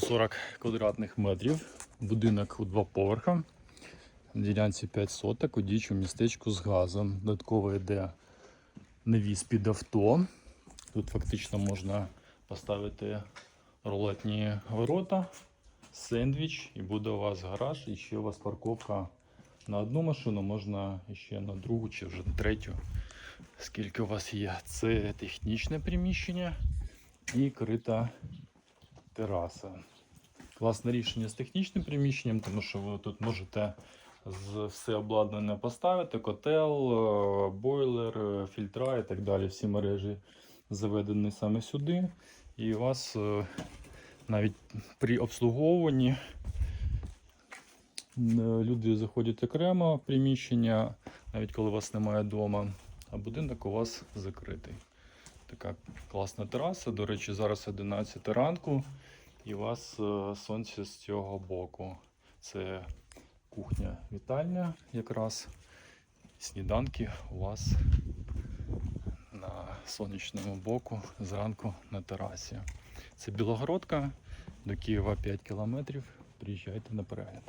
140 квадратних метрів. Будинок у два поверха. На ділянці 5 соток у діючому містечку з газом. Додатково йде навіс під авто. Тут фактично можна поставити рулетні ворота, сендвіч, і буде у вас гараж, і ще у вас парковка на одну машину, можна ще на другу чи вже на третю. Скільки у вас є? Це технічне приміщення і крита тераса. Класне рішення з технічним приміщенням, тому що ви тут можете з все обладнане поставити: котел, е, бойлер, е, фільтра і так далі. Всі мережі заведені саме сюди. І у вас е, навіть при обслуговуванні люди заходять окремо в приміщення, навіть коли вас немає вдома, а будинок у вас закритий. Така класна тераса. До речі, зараз 11 ранку, і у вас е, сонце з цього боку. Це кухня вітальня якраз. Сніданки у вас на сонячному боку зранку на терасі. Це Білогородка, до Києва 5 кілометрів. Приїжджайте на перегляд.